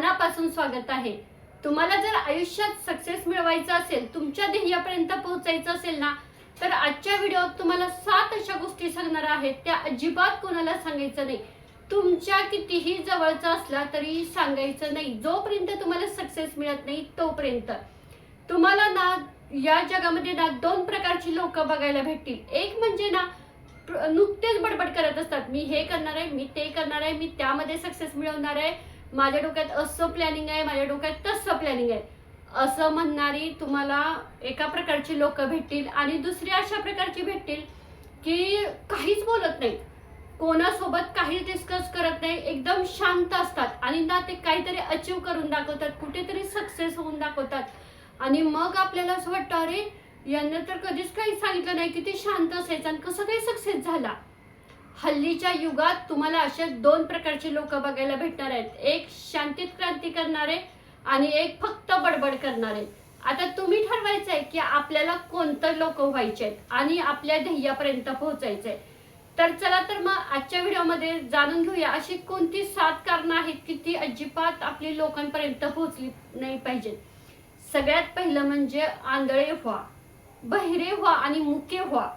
मनापासून स्वागत आहे. तुम्हाला जर आयुष्यात सक्सेस मिळवायचा असेल तुमच्या ध्येयापर्यंत पोहोचायचं असेल ना तर आजच्या व्हिडिओत तुम्हाला सात अशा गोष्टी सांगणार आहेत त्या अजिबात कोणाला सांगायचं नाही. तुमच्या कितीही जवळचा असला तरी सांगायचं नाही. जोपर्यंत तुम्हाला सक्सेस मिळत नाही तोपर्यंत. तुम्हाला ना या जगामध्ये ना दोन प्रकारची लोक बघायला भेटतील. एक म्हणजे ना नुकतेच बडबड करत असतात. मी हे करणार आहे मी ते करणार आहे मी त्यामध्ये सक्सेस मिळवणार आहे. माझ्या डोक्यात असं प्लॅनिंग आहे माझ्या डोक्यात तसं प्लॅनिंग आहे. असं म्हणणारी तुम्हाला एका प्रकारची लोक भेटतील आणि दुसरी अशा प्रकारची भेटतील की काहीच बोलत नाहीत. कोणासोबत काही डिस्कस करत नाही एकदम शांत असतात आणि ना ते काहीतरी अचीव करून दाखवतात कुठेतरी सक्सेस होऊन दाखवतात. आणि मग आपल्याला असं वाटतं अरे यांना तर कधीच काही सांगितलं नाही किती शांत असायचं आणि कसं काही सक्सेस झाला? हल्लीच्या युगात तुम्हाला असे दोन प्रकारचे लोक बघायला भेटणार आहेत. एक शांतीत क्रांती करणारे आणि एक फक्त बडबड करणारे. आता तुम्ही ठरवायचं आहे की आपल्याला कोणतं लोक व्हायचे आहेत आणि आपल्या ध्येयापर्यंत पोहोचायचंय. तर चला तर मग आजच्या व्हिडिओमध्ये जाणून घेऊया अशी कोणती सात कारणं आहेत की ती अजिबात आपली लोकांपर्यंत पोहोचली नाही पाहिजेत. सगळ्यात पहिलं म्हणजे आंधळे व्हा बहिरे व्हा आणि मुके व्हा.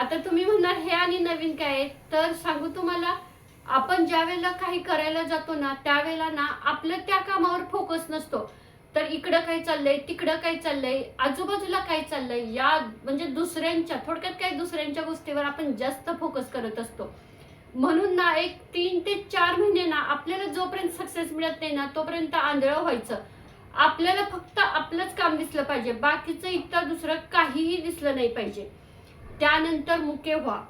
आता तुम्ही म्हणणार हे आणि नवीन काय आहे? तर सांगू तुम्हाला आपण ज्या वेळेला काही करायला जातो ना त्यावेळेला ना आपलं त्या कामावर फोकस नसतो. तर इकडं काय चाललंय तिकडं काय चाललंय आजूबाजूला काय चाललंय या म्हणजे दुसऱ्यांच्या थोडक्यात काय दुसऱ्यांच्या गोष्टीवर आपण जास्त फोकस करत असतो. म्हणून ना एक तीन ते चार महिने ना आपल्याला जोपर्यंत सक्सेस मिळत नाही ना तोपर्यंत आंधळं व्हायचं. आपल्याला फक्त आपलंच काम दिसलं पाहिजे बाकीचं इतर दुसरं काहीही दिसलं नाही पाहिजे. त्यानंतर मुके व्हा.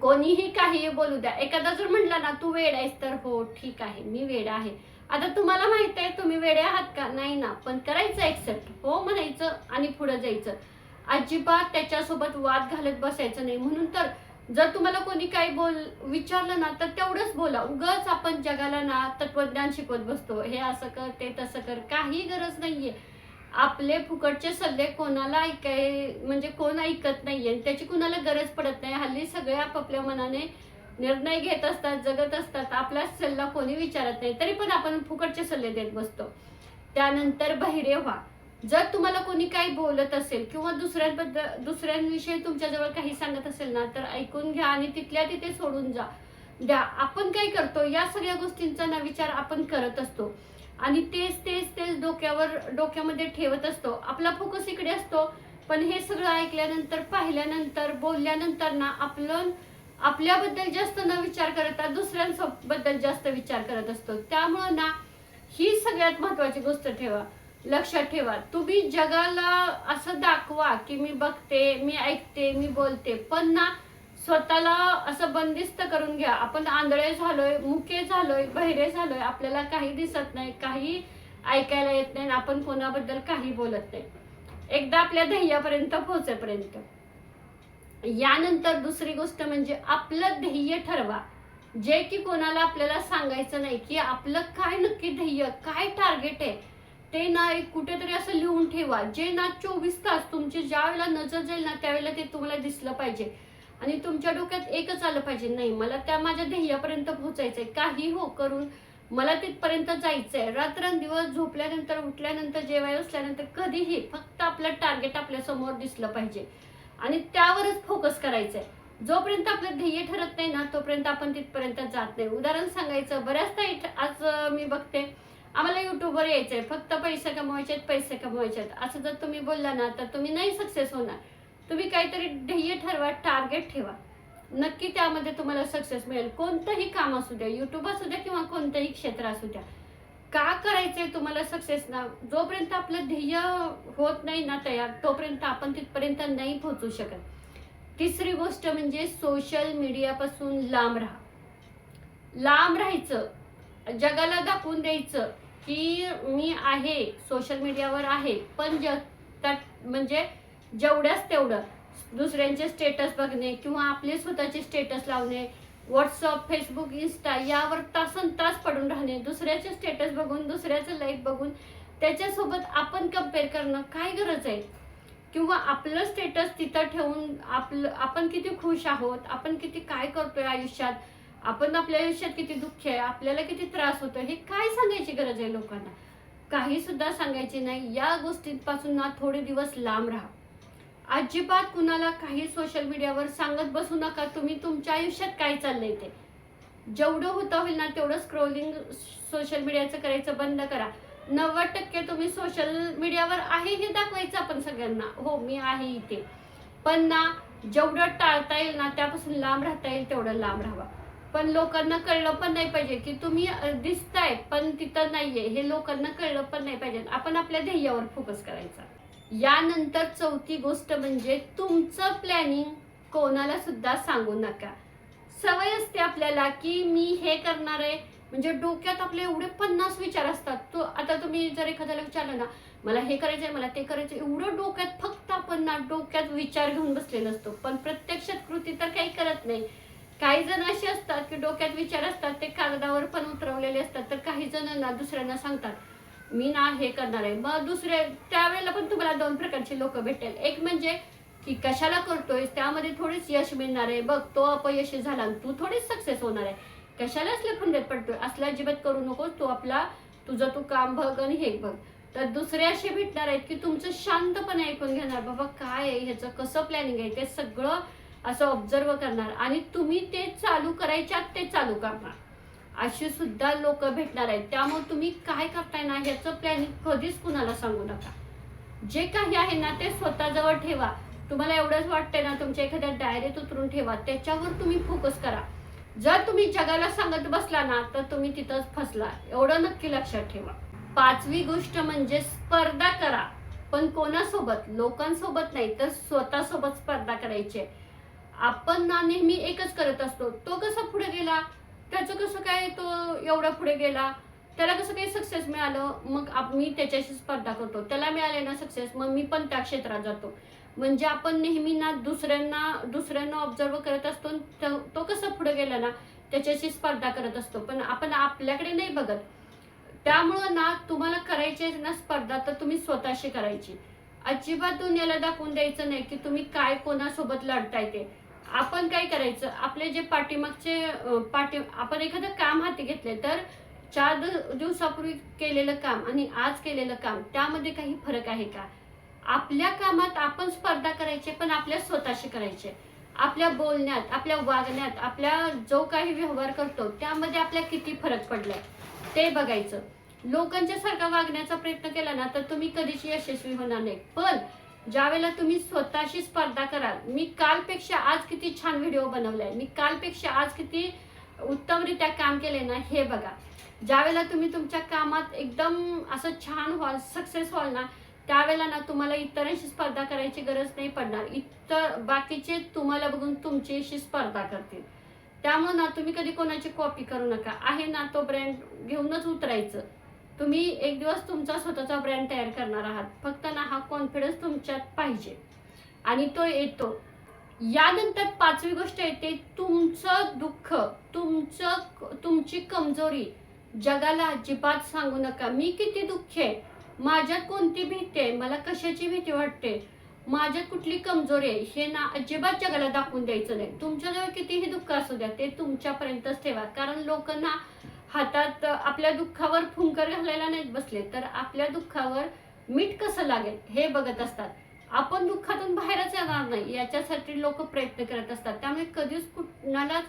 कोणीही काही बोलू द्या. एखादा जर म्हटला ना तू वेड आहेस तर हो ठीक आहे मी वेड आहे. आता तुम्हाला माहीत आहे तुम्ही वेडे आहात का? नाही ना. पण करायचं एक्सेप्ट हो म्हणायचं आणि पुढे जायचं. अजिबात त्याच्यासोबत वाद घालत बसायचं नाही. म्हणून तर जर तुम्हाला कोणी काही बोल विचारलं ना तर तेवढंच बोला. उगच आपण जगाला ना तत्वज्ञान शिकवत बसतो. हे असं कर ते तसं कर. काही गरज नाहीये. आपले फुकटचे सल्ले कोणाला ऐकाय म्हणजे कोण ऐकत नाहीये. आणि त्याची कुणाला गरज पडत नाही. हल्ली सगळे आपापल्या मनाने निर्णय घेत असतात जगत असतात. आपला सल्ला कोणी विचारत नाही. तरी पण आपण फुकटचे सल्ले देत बसतो. त्यानंतर बहिरे व्हा. जर तुम्हाला कोणी काही बोलत असेल किंवा दुसऱ्यांबद्दल दुसऱ्यांविषयी तुमच्याजवळ काही सांगत असेल ना तर ऐकून घ्या आणि तिथल्या तिथे सोडून जा. द्या. आपण काय करतो या सगळ्या गोष्टींचा ना विचार आपण करत असतो. आणि तेच तेच तेच डोक्यावर डोक्यामध्ये ठेवत असतो. आपला फोकस इकडे असतो. पण हे सगळं ऐकल्यानंतर पाहिल्यानंतर बोलल्यानंतर ना आपलं आपल्याबद्दल जास्त न विचार करता दुसऱ्यांबद्दल जास्त विचार करत असतो. त्यामुळं ना ही सगळ्यात महत्वाची गोष्ट ठेवा. लक्षात ठेवा. तुम्ही जगाला असं दाखवा की मी बघते मी ऐकते मी बोलते. पण ना स्वतःला असं बंदिस्त करून घ्या. आपण आंधळे झालोय मुके झालोय बहिरे झालोय आपल्याला काही दिसत नाही काही ऐकायला येत नाही आणि आपण कोणाबद्दल काही बोलत नाही. एकदा आपल्या ध्येयापर्यंत पोहोचेपर्यंत. यानंतर दुसरी गोष्ट म्हणजे आपलं ध्येय ठरवा. जे की कोणाला आपल्याला सांगायचं नाही की आपलं काय नक्की ध्येय काय टार्गेट आहे ते ना एक कुठेतरी असं लिहून ठेवा. जे ना चोवीस तास तुमची ज्या वेळेला नजर जाईल ना त्यावेळेला ते तुम्हाला दिसलं पाहिजे. आणि तुमच्या डोक्यात एकच आलं पाहिजे नाही मला त्या माझ्या ध्येयापर्यंत पोहोचायचंय. काही हो करून मला तिथपर्यंत जायचंय. रात्रंदिवस झोपल्यानंतर उठल्यानंतर जेवायला असल्यानंतर कधीही फक्त आपलं टार्गेट आपल्यासमोर दिसलं पाहिजे. आणि त्यावरच फोकस करायचंय. जोपर्यंत आपलं ध्येय ठरत नाही ना तोपर्यंत आपण तिथपर्यंत जात नाही. उदाहरण सांगायचं बऱ्याचदा इथ- आज मी बघते आम्हाला युट्यूबवर यायचंय. फक्त पैसे कमवायचे आहेत पैसे कमवायचे आहेत असं जर तुम्ही बोलला ना तर तुम्ही नाही सक्सेस होणार. तुम्ही काहीतरी ध्येय ठरवा टार्गेट ठेवा. नक्की त्यामध्ये तुम्हाला सक्सेस मिळेल. कोणतंही काम असू द्या युट्यूब असू द्या किंवा कोणतंही क्षेत्र असू द्या. का करायचंय तुम्हाला सक्सेस ना? जोपर्यंत आपलं ध्येय होत नाही ना तयार तोपर्यंत आपण तिथपर्यंत नाही पोहोचू शकत. तिसरी गोष्ट म्हणजे सोशल मीडियापासून लांब राहा. लांब राहायचं जगाला दाखवून द्यायचं की मी आहे सोशल मीडियावर आहे. पण जग त्यात म्हणजे जेवढ्याच तेवढं. दुसऱ्यांचे स्टेटस बघणे किंवा आपले स्वतःचे स्टेटस लावणे व्हॉट्सअप फेसबुक इन्स्टा यावर तासन तास पडून राहणे दुसऱ्याचे स्टेटस बघून दुसऱ्याचं लाईफ बघून त्याच्यासोबत आपण कंपेअर करणं काय गरज आहे? किंवा आपलं स्टेटस तिथं ठेवून आपलं आपण किती खुश आहोत आपण किती काय करतोय आयुष्यात आपण आपल्या आयुष्यात किती दुःख आहे आपल्याला किती त्रास होतो हे काय सांगायची गरज आहे लोकांना? काही सुद्धा सांगायची नाही या गोष्टींपासून ना थोडे दिवस लांब राहा. अजिबात कुणाला काही सोशल मीडियावर सांगत बसू नका. तुम्ही तुमच्या आयुष्यात काय चाललंय ते? जेवढं होतं होईल ना तेवढं स्क्रोलिंग सोशल मीडियाचं करायचं बंद करा. नव्वद टक्के तुम्ही सोशल मीडियावर आहे हे दाखवायचं आपण सगळ्यांना. हो मी आहे इथे. पण ना जेवढं टाळता येईल ना त्यापासून लांब राहता येईल तेवढं लांब राहावा. पण लोकांना कळलं पण नाही पाहिजे की तुम्ही दिसताय पण तिथं नाहीये. हे लोकांना कळलं पण नाही पाहिजे. आपण आपल्या ध्येयावर फोकस करायचा. यानंतर चौथी गोष्ट म्हणजे तुमचं प्लॅनिंग कोणाला सुद्धा सांगू नका. सवय असते आपल्याला की मी हे करणार आहे. म्हणजे डोक्यात आपले एवढे पन्नास विचार असतात. तो आता तुम्ही जर एखाद्याला विचारलं ना मला हे करायचंय मला ते करायचं एवढं डोक्यात फक्त आपण ना डोक्यात विचार घेऊन बसलेला असतो. पण प्रत्यक्षात कृती तर काही करत नाही. काही जण असे असतात की डोक्यात विचार असतात ते कागदावर पण उतरवलेले असतात. तर काही जण ना दुसऱ्यांना सांगतात. मी ना हे करणार आहे. मग दुसरे त्यावेळेला पण तुम्हाला दोन प्रकारचे लोक भेटेल. एक म्हणजे की कशाला करतोय त्यामध्ये थोडीच यश मिळणार आहे. बघ तो अपयशी झाला तू थोडीच सक्सेस होणार आहे. कशाला असल्या फंद्यात पडतोय? असला अजिबात करू नकोस. तू आपला तुझं तू काम बघ आणि हे बघ. तर दुसरे असे भेटणार आहेत की तुमचं शांतपणे ऐकून घेणार. बाबा काय आहे? ह्याचं कसं प्लॅनिंग आहे? ते सगळं असं ऑब्झर्व करणार. आणि तुम्ही ते चालू करायच्यात ते चालू करणार. असे सुद्धा लोक भेटणार आहेत. त्यामुळे तुम्ही काय करताय ना ह्याचं प्लॅनिंग कधीच कुणाला सांगू नका. जे काही आहे ना ते स्वतःजवळ ठेवा. तुम्हाला एवढंच वाटतंय ना तुमच्या एखाद्या डायरीत उतरून ठेवा. त्याच्यावर तुम्ही फोकस करा. जर तुम्ही जगाला सांगत बसला ना तर तुम्ही तिथंच फसला. एवढं नक्की लक्षात ठेवा. पाचवी गोष्ट म्हणजे स्पर्धा करा. पण कोणासोबत? लोकांसोबत नाही तर स्वतःसोबत स्पर्धा करायची आहे. आपण ना नेहमी एकच करत असतो. तो कसा पुढे गेला? त्याचं कसं काय तो एवढा पुढे गेला? त्याला कसं काही सक्सेस मिळालं? मग आप- मी त्याच्याशी स्पर्धा करतो. त्याला मिळाले ना सक्सेस मग मी पण त्या क्षेत्रात जातो. म्हणजे आपण नेहमी ना दुसऱ्यांना दुसऱ्यांना ऑब्झर्व करत असतो आणि तो- तो कसा पुढे गेला ना त्याच्याशी स्पर्धा करत असतो. पण आपण आपल्याकडे नाही बघत. त्यामुळं ना तुम्हाला करायची आहे ना स्पर्धा तर तुम्ही स्वतःशी करायची. अजिबात दुनियाला दाखवून द्यायचं नाही की तुम्ही काय कोणासोबत लढताय ते. आपण काय करायचं? आपले जे पाठीमागचे पाठी आपण एखादं काम हाती घेतले तर चार दिवसापूर्वी केलेलं काम आणि आज केलेलं काम त्यामध्ये काही फरक आहे का? आपल्या कामात आपण स्पर्धा करायचे पण आपल्या स्वतःशी करायचे. आपल्या बोलण्यात आपल्या वागण्यात आपल्या जो काही व्यवहार करतो त्यामध्ये आपल्या किती फरक पडलाय? ते बघायचं. लोकांच्या सारखा वागण्याचा प्रयत्न केला ना तर तुम्ही कधीच यशस्वी होणार नाही पण ज्यावेळेला तुम्ही स्वतःशी स्पर्धा कराल मी कालपेक्षा आज किती छान व्हिडिओ बनवलाय मी कालपेक्षा आज किती उत्तमरित्या काम केले ना हे बघा. ज्यावेळेला तुम्ही तुमच्या कामात एकदम असं छान व्हाल सक्सेस व्हाल ना त्यावेळेला ना तुम्हाला इतरांशी स्पर्धा करायची गरज नाही पडणार. इतर बाकीचे तुम्हाला बघून तुमच्याशी स्पर्धा करतील. त्यामुळे ना तुम्ही कधी कोणाची कॉपी करू नका. आहे ना तो ब्रँड घेऊनच उतरायचं. तुम्ही एक दिवस तुमचा स्वतःचा ब्रँड तयार करणार आहात. फक्त ना हा कॉन्फिडन्स तुमच्यात पाहिजे. आणि तो येतो. यानंतर पाचवी गोष्ट येते तुमचं दुःख तुमचं तुमची कमजोरी जगाला अजिबात सांगू नका. मी किती दुःख आहे? माझ्यात कोणती भीती आहे? मला कशाची भीती वाटते? माझ्यात कुठली कमजोरी आहे? हे ना अजिबात जगाला दाखवून द्यायचं नाही. तुमच्याजवळ कितीही दुःख असू द्या ते तुमच्यापर्यंतच ठेवा. कारण लोकांना हातात आपल्या दुःखावर फुंकर घालायला नाहीत बसले तर आपल्या दुःखावर मीठ कसं लागेल हे बघत असतात. आपण दुःखातून बाहेरच येणार नाही याच्यासाठी लोक प्रयत्न करत असतात. त्यामुळे कधीच कुणालाच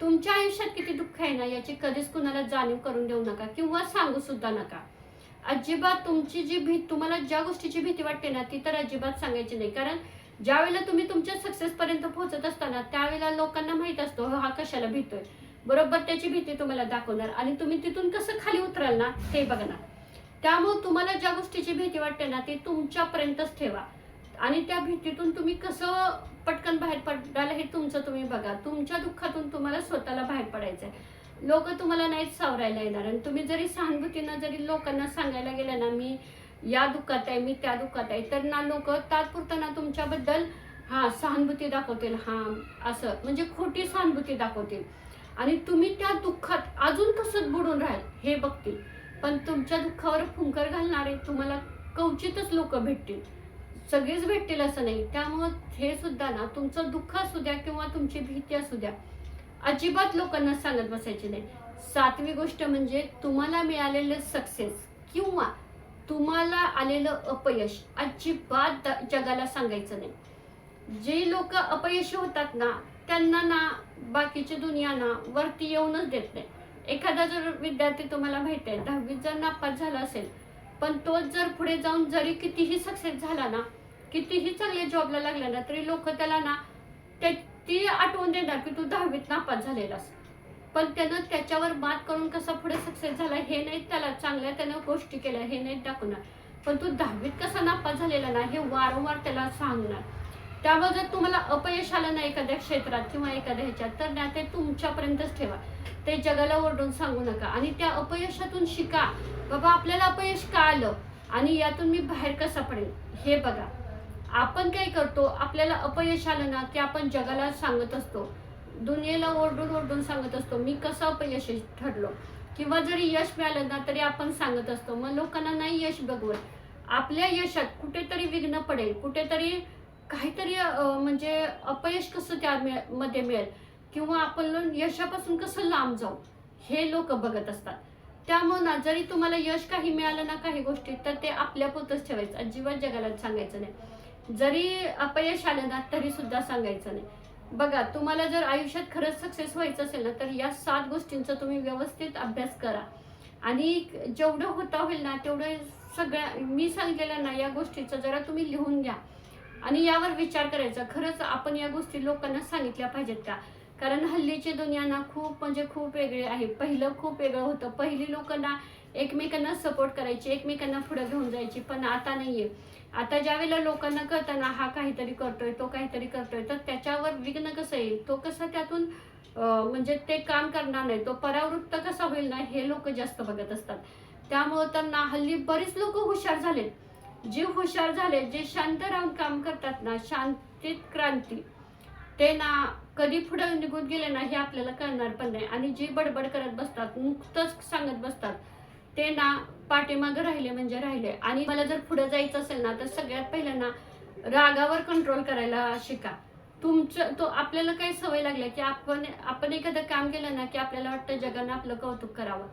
तुमच्या आयुष्यात किती दुःख आहे ना याची कधीच कुणाला जाणीव करून देऊ नका किंवा सांगू सुद्धा नका. अजिबात तुमची जी भी तुम्हाला ज्या गोष्टीची भीती वाटते ना ती तर अजिबात सांगायची नाही. कारण ज्यावेळेला तुम्ही तुमच्या सक्सेसपर्यंत पोहोचत असताना त्यावेळेला लोकांना माहीत असतो हा कशाला भीतोय? बरोबर त्याची भीती तुम्हाला दाखवणार. आणि तुम्ही तिथून कसं खाली उतराल ना ते बघणार. त्यामुळे तुम्हाला ज्या गोष्टीची भीती वाटते ना ती तुमच्यापर्यंतच ठेवा. आणि त्या भीतीतून तुम्ही कसं पटकन बाहेर पडाल हे तुमचं तुम्ही बघा. तुमच्या दुःखातून तुम्हाला स्वतःला बाहेर पडायचं आहे. लोक तुम्हाला नाहीच सावरायला येणार. आणि तुम्ही जरी सहानुभूतीनं जरी लोकांना सांगायला गेलं ना मी या दुःखात आहे मी त्या दुःखात आहे तर ना लोक तात्पुरतं ना तुमच्याबद्दल हां सहानुभूती दाखवतील. हां असं. म्हणजे खोटी सहानुभूती दाखवतील. आणि तुम्ही त्या दुःखात अजून कसं बुडून राहाल हे बघतील. पण तुमच्या दुःखावर फुंकर घालणारे तुम्हाला कवचितच लोक भेटतील. सगळेच भेटतील असं नाही. त्यामुळं हे सुद्धा ना तुमचं दुःख असू द्या किंवा तुमची भीती असू द्या अजिबात लोकांना सांगत बसायची नाही. सातवी गोष्ट म्हणजे तुम्हाला मिळालेलं सक्सेस किंवा तुम्हाला आलेलं अपयश अजिबात जगाला सांगायचं नाही. जे लोक अपयशी होतात ना त्यांना ना बाकीची दुनिया ना वरती येऊनच देत नाही. एखादा जर विद्यार्थी तुम्हाला माहिती आहे दहावीत जर नापास झाला असेल पण तोच जर पुढे जाऊन जरी कितीही सक्सेस झाला ना कितीही चांगल्या जॉबला लागला ना तरी लोक त्याला ना ते ती आठवून देणार की तू दहावीत नापास झालेलास पण त्यानं त्याच्यावर मात करून कसा पुढे सक्सेस झाला हे नाही त्याला चांगल्या त्यानं गोष्टी केल्या हे नाही दाखवणार. पण तू दहावीत कसा नापास झालेला ना हे वारंवार त्याला सांगणार. त्यामुळे जर तुम्हाला अपयश आलं ना एखाद्या क्षेत्रात किंवा एखाद्या ह्याच्यात तर ना ते तुमच्यापर्यंतच ठेवा. ते जगाला ओरडून सांगू नका. आणि त्या अपयशातून शिका. बाबा आपल्याला अपयश का आलं? आणि यातून मी बाहेर कसा पडेल हे बघा. आपण काय करतो? आपल्याला अपयश आलं ना की आपण जगाला सांगत असतो. दुनियेला ओरडून ओरडून सांगत असतो मी कसं अपयशी ठरलो? किंवा जरी यश मिळालं ना तरी आपण सांगत असतो मग लोकांना नाही यश बघवत. आपल्या यशात कुठेतरी विघ्न पडेल. कुठेतरी काहीतरी म्हणजे अपयश कसं त्या मध्ये मिळेल? किंवा आपण यशापासून कसं लांब जाऊ? हे लोक बघत असतात. त्यामुळे ना जरी तुम्हाला यश काही मिळालं ना काही गोष्टी तर ते आपल्या पोतच ठेवायचं. अजिबात जगाला सांगायचं नाही. जरी अपयश आलं ना तरी सुद्धा सांगायचं नाही. बघा तुम्हाला जर आयुष्यात खरंच सक्सेस व्हायचं असेल ना तर या सात गोष्टींचा तुम्ही व्यवस्थित अभ्यास करा. आणि जेवढं होता होईल ना तेवढं सगळ्या मी सांगितलेल्या ना या गोष्टीचं जरा तुम्ही लिहून घ्या. आणि यावर विचार करायचा. खरंच आपण या गोष्टी लोकांना सांगितल्या पाहिजेत का? कारण हल्लीची दुनिया ना खूप म्हणजे खूप वेगळी आहे. पहिलं खूप वेगळं होतं. पहिली लोकांना एकमेकांना सपोर्ट करायची एकमेकांना पुढे घेऊन जायची पण आता नाहीये. आता ज्या वेळेला लोकांना कळताना हा काहीतरी करतोय तो काहीतरी करतोय तर त्याच्यावर विघ्न कसं येईल? तो कसा त्यातून म्हणजे ते काम करणार नाही. तो परावृत्त कसा होईल ना हे लोक जास्त बघत असतात. त्यामुळं त्यांना हल्ली बरीच लोक हुशार झालेत. जे हुशार झाले जे शांत राहून काम करतात ना शांतीत क्रांती ते ना कधी पुढे निघून गेले ना हे आपल्याला कळणार पण नाही. आणि जी बडबड करत बसतात नुकतंच सांगत बसतात ते ना पाठीमागं राहिले म्हणजे राहिले. आणि मला जर पुढे जायचं असेल ना तर सगळ्यात पहिलं ना रागावर कंट्रोल करायला शिका. तुमचं तो आपल्याला काही सवय लागल्या की आपण आपण एखादं काम केलं ना की आपल्याला वाटतं जगानं आपलं कौतुक करावं.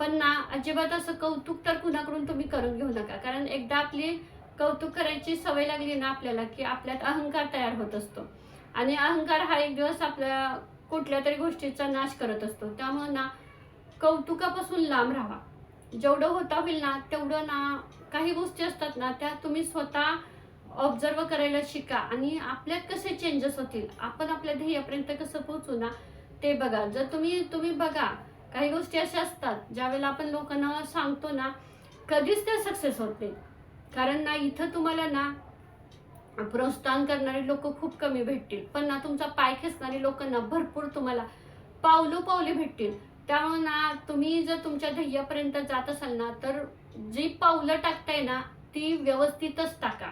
पण ना अजिबात असं कौतुक तर कुणाकडून तुम्ही करून घेऊ नका. कारण एकदा आपली कौतुक करायची सवय लागली ना आपल्याला की आपल्यात अहंकार तयार होत असतो. आणि अहंकार हा एक दिवस आपल्या कुठल्या तरी गोष्टीचा नाश करत असतो. त्यामुळे ना कौतुकापासून लांब राहा. जेवढं होता होईल ना तेवढं ना काही गोष्टी असतात ना त्या तुम्ही स्वतः ऑब्झर्व करायला शिका. आणि आपल्यात कसे चेंजेस होतील आपण आपल्या ध्येयापर्यंत कसं पोहोचू ना ते बघा. जर तुम्ही तुम्ही बघा काही गोष्टी अशा असतात ज्यावेळेला आपण लोकांना सांगतो ना कधीच त्या सक्सेस होत नाही. कारण ना इथं तुम्हाला ना प्रोत्साहन करणारे लोक खूप कमी भेटतील. पण ना तुमचा पाय खेचणारे लोक ना भरपूर तुम्हाला पावलो पावले भेटतील. त्यामुळे ना तुम्ही जर तुमच्या ध्येयापर्यंत जात असाल ना तर जी पावलं टाकताय ना ती व्यवस्थितच टाका.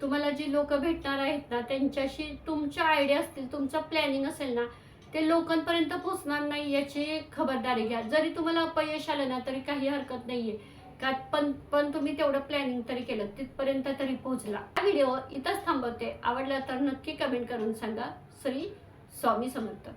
तुम्हाला जी लोक भेटणार आहेत ना त्यांच्याशी तुमच्या आयडिया असतील तुमचं प्लॅनिंग असेल ना ते लोकांपर्यंत पोहोचणार नाही याची खबरदारी घ्या. जरी तुम्हाला अपयश आलं ना तरी काही हरकत नाहीये. का पण पण तुम्ही तेवढं प्लॅनिंग तरी केलं तिथपर्यंत तरी पोहोचला. हा व्हिडिओ इथंच थांबवते. आवडला तर नक्की कमेंट करून सांगा. श्री स्वामी समर्थ.